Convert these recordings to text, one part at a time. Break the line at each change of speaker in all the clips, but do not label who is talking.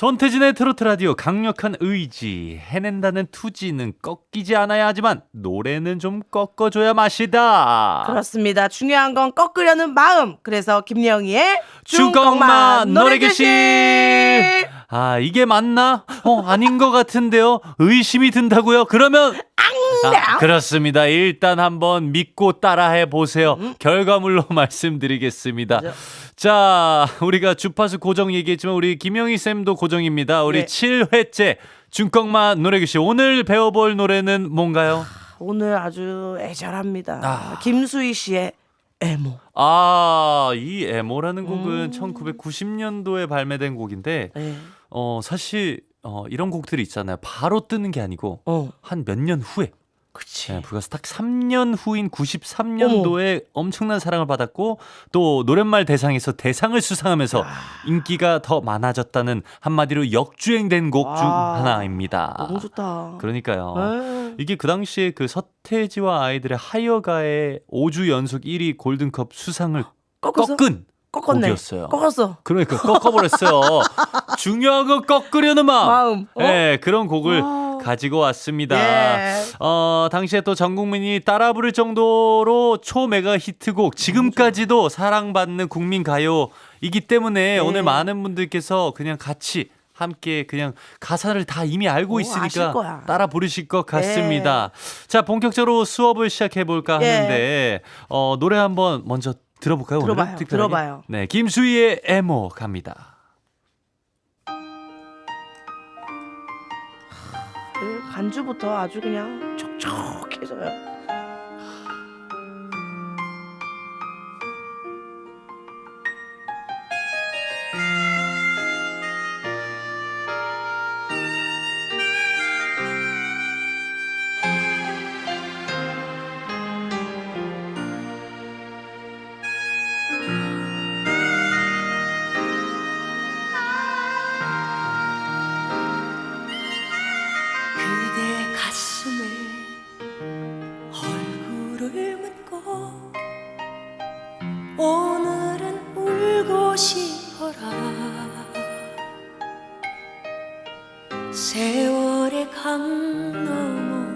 손태진의 트로트 라디오 강력한 의지 해낸다는 투지는 꺾이지 않아야 하지만 노래는 좀 꺾어줘야 맛이다.
그렇습니다. 중요한 건 꺾으려는 마음. 그래서 김영희의
주걱만 노래교실. 아 이게 맞나? 어 아닌 것 같은데요. 의심이 든다고요? 그러면 아, 그렇습니다. 일단 한번 믿고 따라해 보세요. 결과물로 말씀드리겠습니다.
맞아.
자, 우리가 주파수 고정 얘기했지만 우리 김영희 쌤도 고정입니다. 우리
네.
7회째 중꺾만 노래교실 오늘 배워볼 노래는 뭔가요?
오늘 아주 애절합니다.
아.
김수희 씨의 애모.
아, 이 에모라는 곡은
음.
1990년도에 발매된 곡인데
네.
어, 사실 어, 이런 곡들이 있잖아요. 바로 뜨는 게 아니고
어,
한 몇 년 후에
그치.
네, 불과 딱 3년 후인 93년도에 엄청난 사랑을 받았고 또 노랫말 대상에서 대상을 수상하면서 인기가 더 많아졌다는 한마디로 역주행된 곡중
와,
하나입니다.
너무 좋다.
그러니까요.
네.
이게 그 당시에 그 서태지와 아이들의 하여가의 5주 연속 1위 골든컵 수상을
꺾어서?
꺾은
꺾었네.
곡이었어요.
꺾었어.
그러니까 꺾어버렸어요. 중요한 건 꺾으려는 마음.
마음. 어?
네, 그런 곡을
와.
가지고 왔습니다.
예.
어, 당시에 또 전 국민이 따라 부를 정도로 초메가 히트곡, 지금까지도 사랑받는 국민 가요이기 때문에
네.
오늘 많은 분들께서 그냥 같이 함께 그냥 가사를 다 이미 알고
오,
있으니까. 따라 부르실 것 같습니다. 자, 본격적으로 수업을 시작해 볼까
예.
하는데 어, 노래 한번 먼저 들어볼까요?
들어봐요,
특별하게?
들어봐요.
네, 김수희의 에모 갑니다.
그 간주부터 아주 그냥 촉촉해져요.
싶어라. 세월의 강 넘어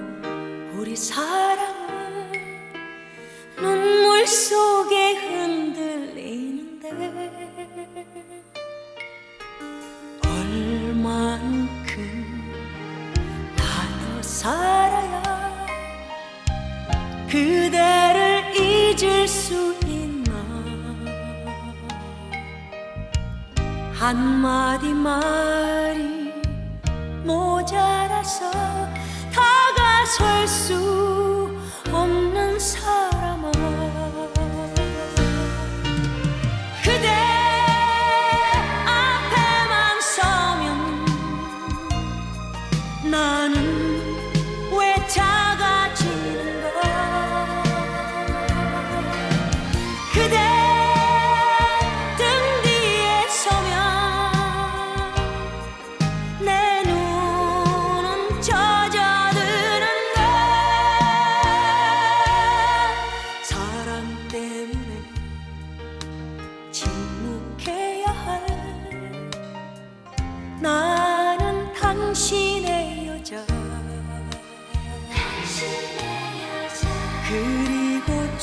우리 사랑은 눈물 속에 흔들리는데 얼만큼 나도 살아야 그대를 잊을 수 한마디 말이 모자라서 다가설 수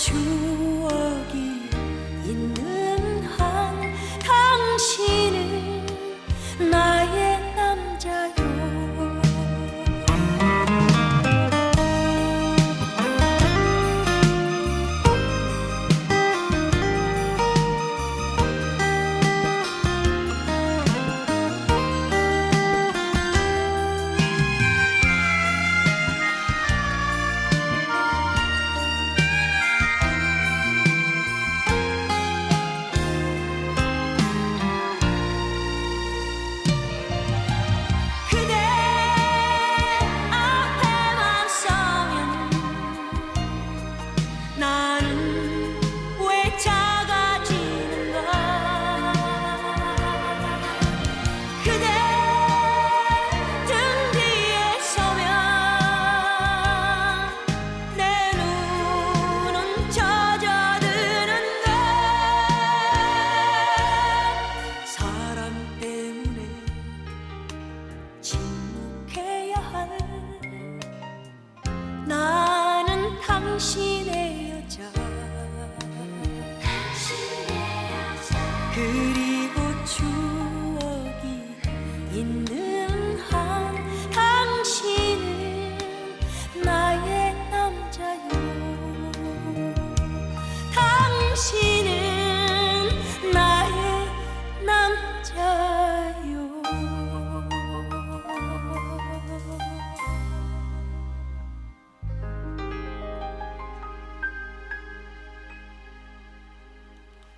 그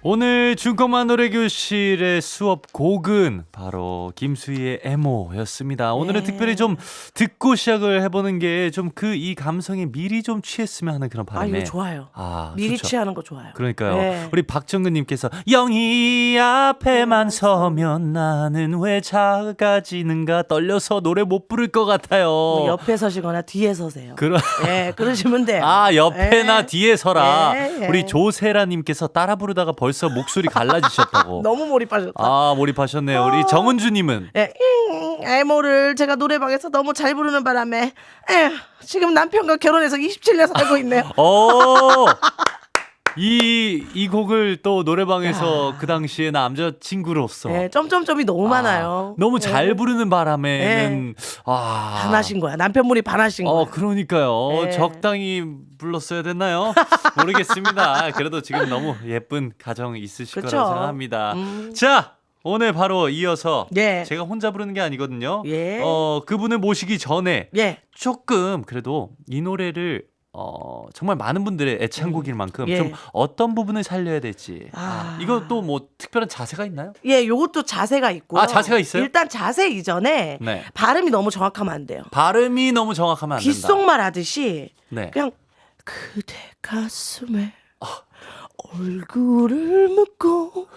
오늘 중고만 노래교실의 수업 곡은 바로 김수희의 애모였습니다. 오늘은
네.
특별히 좀 듣고 시작을 해보는 게 좀 그 이 감성에 미리 좀 취했으면 하는 그런
아
바람에
이거 좋아요.
아,
미리
좋죠.
취하는 거 좋아요.
그러니까요.
네.
우리 박정근님께서 영희 앞에만 서면 나는 왜 작아지는가 떨려서 노래 못 부를 것 같아요.
뭐 옆에 서시거나 뒤에 서세요.
그러...
예, 그러시면 돼요.
아 옆에나
예.
뒤에 서라.
예, 예.
우리 조세라님께서 따라 부르다가 벌써 목소리 갈라지셨다고.
너무 몰입하셨다.
아 몰입하셨네요. 우리 정은주님은
예, 잉, 애모를 제가 노래방에서 너무 잘 부르는 바람에 에휴, 지금 남편과 결혼해서 27년 살고 있네요.
어. 이, 이 곡을 또 노래방에서 그 당시에 남자친구로서
예, 점점점이 너무 많아요.
아, 너무
예.
잘 부르는 바람에는 아
반하신 거야. 남편분이 반하신
어
거야.
그러니까요
네.
적당히 불렀어야 됐나요 모르겠습니다 그래도 지금 너무 예쁜 가정 있으실
그쵸.
거라고 생각합니다
음.
자 오늘 바로 이어서
예.
제가 혼자 부르는 게 아니거든요
예.
어 그분을 모시기 전에
예.
조금 그래도 이 노래를 어 정말 많은 분들의 애창곡일 만큼
예.
좀 어떤 부분을 살려야 될지 아,
아.
또뭐 특별한 자세가 있나요?
예, 요것도 자세가 있고요.
아, 자세가 있어요?
일단 자세 이전에
네
발음이 너무 정확하면 안 돼요.
발음이 너무 정확하면 안 된다.
귓속말 하듯이
네.
그냥 그대 가슴에 얼굴을 묻고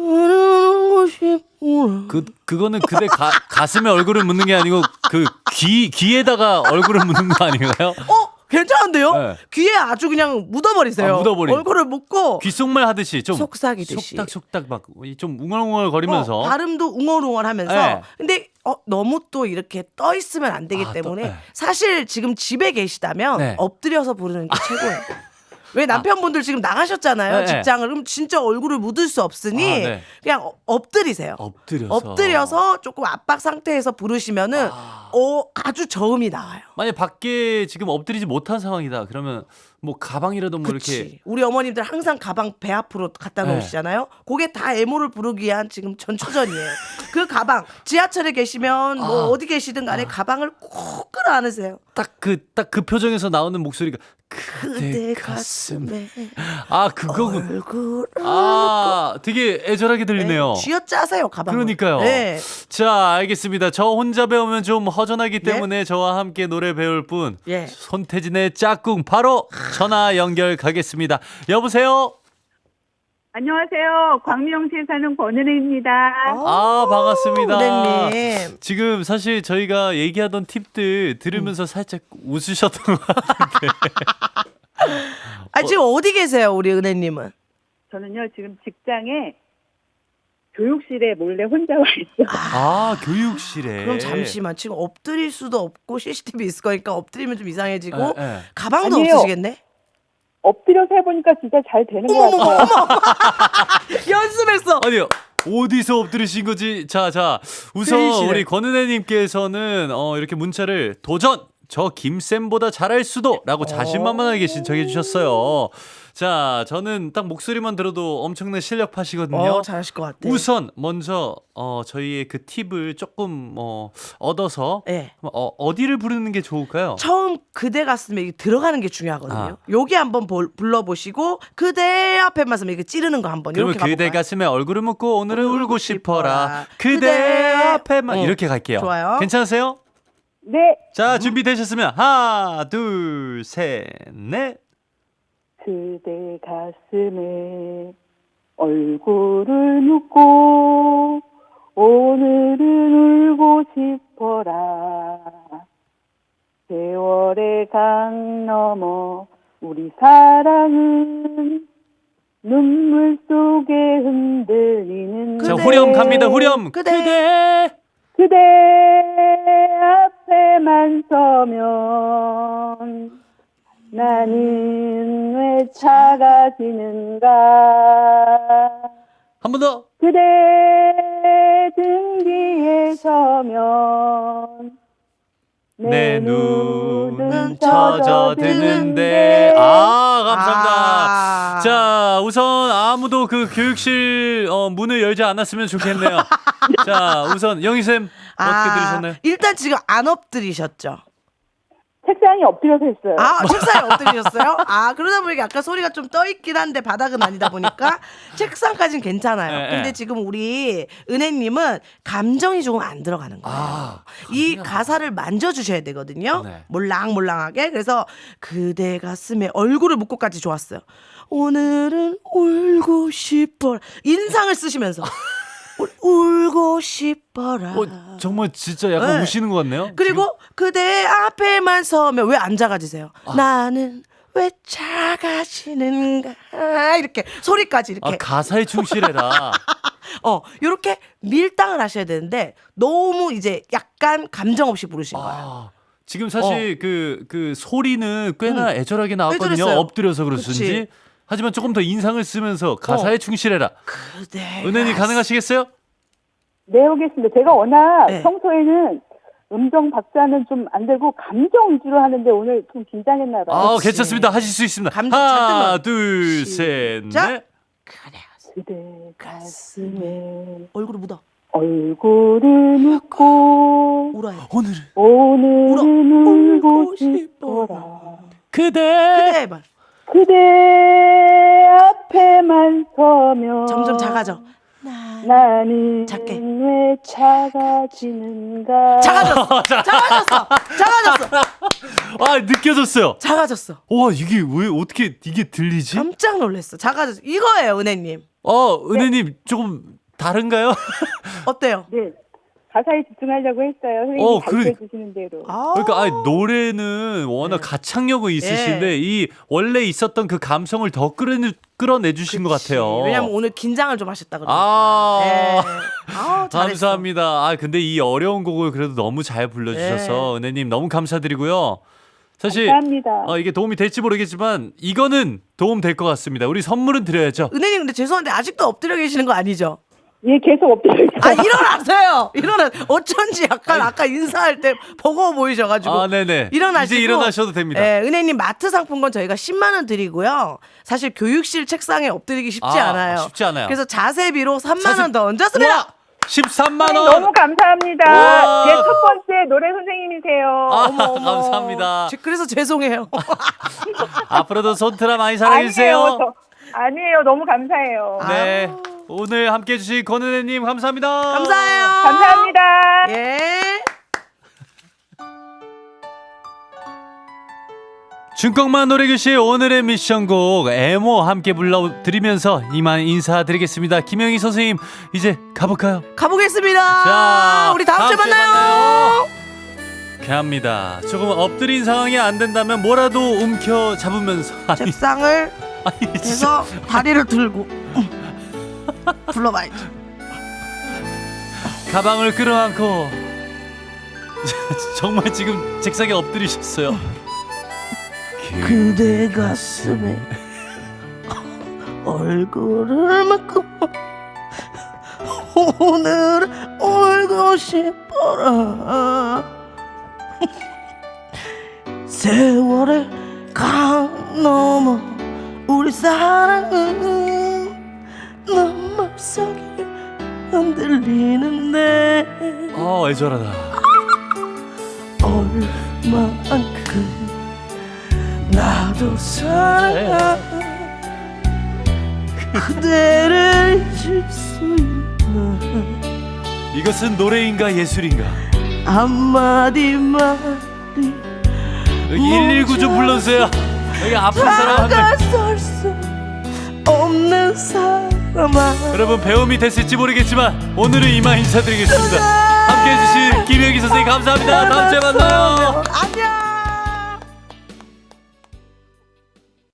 오늘은 싶구나.
그 그거는 그대 가, 가슴에 얼굴을 묻는 게 아니고 그 귀 귀에다가 얼굴을 묻는 거 아닌가요?
어? 괜찮은데요?
네.
귀에 아주 그냥 묻어버리세요.
아, 묻어버린.
얼굴을 묻고
귓속말 하듯이 좀
속삭이듯이.
속닥속닥 막좀 웅얼웅얼 거리면서
어, 발음도 웅얼웅얼하면서
네.
근데 어, 너무 또 이렇게 떠 있으면 안 되기
아,
때문에
떠- 네.
사실 지금 집에 계시다면
네.
엎드려서 부르는 게 최고예요. 왜 남편분들 지금 나가셨잖아요
네, 네.
직장을 그럼 진짜 얼굴을 묻을 수 없으니
아, 네.
그냥 어- 엎드리세요.
엎드려서
엎드려서 조금 압박 상태에서 부르시면은
아.
어 아주 저음이 나와요.
만약 밖에 지금 엎드리지 못한 상황이다. 그러면 뭐 가방이라도 뭐. 이렇게
우리 어머님들 항상 가방 배 앞으로 갖다
네.
놓으시잖아요. 그게 다 애모를 부르기 위한 지금 전초전이에요. 그 가방 지하철에 계시면 뭐
아.
어디 계시든 간에 가방을 꼭 끌어안으세요.
딱 그 딱 그 표정에서 나오는 목소리가
그대
가슴 아 그거군
얼굴을
아 되게 애절하게 들리네요.
쥐어짜세요 가방.
그러니까요.
네.
자, 알겠습니다. 저 혼자 배우면 좀 허전하기
네?
때문에 저와 함께 노래 배울 분
예.
손태진의 짝꿍 바로 전화 연결 가겠습니다. 여보세요.
안녕하세요. 광명시에 사는 권은혜입니다.
아, 반갑습니다.
은혜님.
지금 사실 저희가 얘기하던 팁들 들으면서 살짝 웃으셨던 것 같은데.
아 지금 어디 계세요 우리 은혜님은?
저는요, 지금 직장에 교육실에 몰래 혼자 와 있어요.
아, 교육실에.
그럼 잠시만 지금 엎드릴 수도 없고 CCTV 있을 거니까 엎드리면 좀 이상해지고
예, 예.
가방도
아니에요.
없으시겠네?
엎드려서 해보니까 진짜 잘 되는 것 같아요.
어머 연습했어.
아니요. 어디서 엎드리신 거지? 자, 자. 우선
교육실에.
우리 권은혜님께서는 어, 이렇게 문자를 도전! 저 김쌤보다 잘할 수도! 라고 자신만만하게 신청해 주셨어요. 자, 저는 딱 목소리만 들어도 엄청난 실력파시거든요.
어 잘하실 것 같아.
우선 먼저 어, 저희의 그 팁을 조금 뭐 얻어서
예.
어, 어디를 부르는 게 좋을까요?
처음 그대 가슴에 이게 들어가는 게 중요하거든요.
아.
여기 한번 볼- 불러보시고 그대 앞에만 서면 이렇게 찌르는 거 한번
그러면
이렇게
그대
가볼까요?
가슴에 얼굴을 묻고 오늘은
울고
울고 싶어라. 그대
그대
앞에만
어,
이렇게 갈게요.
좋아요.
괜찮으세요?
네,
자, 준비되셨으면 하나, 둘, 셋, 넷.
그대 가슴에 얼굴을 묻고 오늘은 울고 싶어라. 세월의 강 넘어 우리 사랑은 눈물 속에 흔들리는
자,
그대.
후렴 갑니다. 후렴.
그대.
그대.
그대 앞에만 서면 나는 왜 작아지는가
한 번 더.
그대 등 뒤에 서면
내 눈은
젖어드는데.
아, 감사합니다.
아.
자, 우선 아무도 그 교육실 어, 문을 열지 않았으면 좋겠네요. 자, 우선 영희 쌤 어떻게
아,
들으셨나요?
일단 지금 안 엎드리셨죠?
책상에 엎드려서 했어요.
아, 책상에 엎드리셨어요? 아, 그러다 보니까 아까 소리가 좀 떠 있긴 한데 바닥은 아니다 보니까 책상까지는 괜찮아요.
예,
근데
예.
지금 우리 은혜님은 감정이 조금 안 들어가는 거예요.
아,
이 가사를 만져주셔야 되거든요.
네.
몰랑몰랑하게. 그래서 그대 가슴에 얼굴을 묻고까지 좋았어요. 오늘은 울고 싶어. 인상을 쓰시면서 울, 울고 싶어라.
어, 정말 진짜 약간
네.
우시는 것 같네요.
그리고 그대 앞에만 서면 왜 안 작아지세요? 나는 왜 작아지는가 이렇게 소리까지
아,
이렇게
가사에 충실해라.
어 이렇게 밀당을 하셔야 되는데 너무 이제 약간 감정 없이 부르신 거예요.
아, 지금 사실 그, 그 소리는 꽤나 애절하게 나왔거든요.
어. 애절했어요.
엎드려서 그렇든지. 하지만 조금 더 인상을 쓰면서 가사에
어.
충실해라.
그대
은혜님 가능하시겠어요?
네, 오겠습니다. 제가 워낙
네.
평소에는 음정 박자는 좀 안 되고 감정 위주로 하는데 오늘 좀 긴장했나 봐요.
아,
그렇지.
괜찮습니다. 하실 수 있습니다.
감정
하나, 둘, 셋,
시작.
넷.
그대
그대 가슴에
얼굴을 묻어
얼굴을 묻고
울어야 돼.
오늘은
오늘은
울어.
울고
울고
싶어라.
그대.
그대 말
그대 앞에만 서면
점점 작아져. 나
나는
작게.
왜 작아지는가
작아졌어. 작아졌어. 작아졌어.
아, 느껴졌어요.
작아졌어.
와, 이게 왜 어떻게 이게 들리지?
깜짝 놀랐어. 작아졌어. 이거예요, 은혜님.
어, 은혜님 조금 다른가요?
어때요?
네 가사에 집중하려고 했어요 선생님이
어,
가르쳐
그래.
주시는 대로
아.
그러니까 아니, 노래는 워낙
네.
가창력은 있으신데 이 원래 있었던 그 감성을 더 끌어내, 끌어내 주신 것 같아요.
왜냐면 오늘 긴장을 좀 하셨다 그러니까.
아.
예. 아우, 잘했어.
감사합니다. 아 근데 이 어려운 곡을 그래도 너무 잘 불러주셔서 은혜님 너무 감사드리고요. 사실
감사합니다
어, 이게 도움이 될지 모르겠지만 이거는 도움 될 것 같습니다. 우리 선물은 드려야죠.
은혜님 근데 죄송한데 아직도 엎드려 계시는 거 아니죠?
예 계속 엎드려 있어요
아 일어나세요. 일어나. 어쩐지 약간 아까 인사할 때 버거워 보이셔가지고.
아 네네.
일어나시고
이제 일어나셔도 됩니다.
예, 은혜님 마트 상품권 저희가 10만 원 드리고요. 사실 교육실 책상에 엎드리기 쉽지
아,
않아요.
쉽지 않아요.
그래서 자세비로 3만
자세-
원 더 얹었습니다.
우와! 13만 원.
너무 감사합니다. 제 첫 번째 노래 선생님이세요
아. 감사합니다.
제- 그래서 죄송해요.
앞으로도 손트라 많이 사랑해 주세요.
아니에요 저, 아니에요 너무 감사해요
네. 오늘 함께 해주신 권은혜님 감사합니다.
감사해요.
감사합니다
예.
중꺾만 노래교실 오늘의 미션곡 에모 함께 불러드리면서 이만 인사드리겠습니다. 김영희 선생님 이제 가볼까요?
가보겠습니다.
자,
우리 다음 주에
다음 주에
만나요.
갑니다. 조금 엎드린 상황이 안 된다면 뭐라도 움켜 잡으면서 아니,
책상을
아니 진짜
해서 다리를 들고 불러봐야지.
가방을 끌어안고 정말 지금 책상에 엎드리셨어요.
그대 가슴에 얼굴을 묻고 오늘 울고 싶어라 세월의 강 넘어 우리 사랑은 속에 흔들리는데
아 애절하다.
얼마만큼 나도 사랑하 그대를 잊을 수 있나
이것은 노래인가 예술인가?
한마디 말이
여기 119 좀 불러주세요. 여기 아픈 사람 한 명.
다가설 수 없는 사 람아
여러분 배움이 됐을지 모르겠지만 오늘은 이만 인사드리겠습니다. 함께 해주신 김혜기 선생님 감사합니다. 다음 주에 만나요.
안녕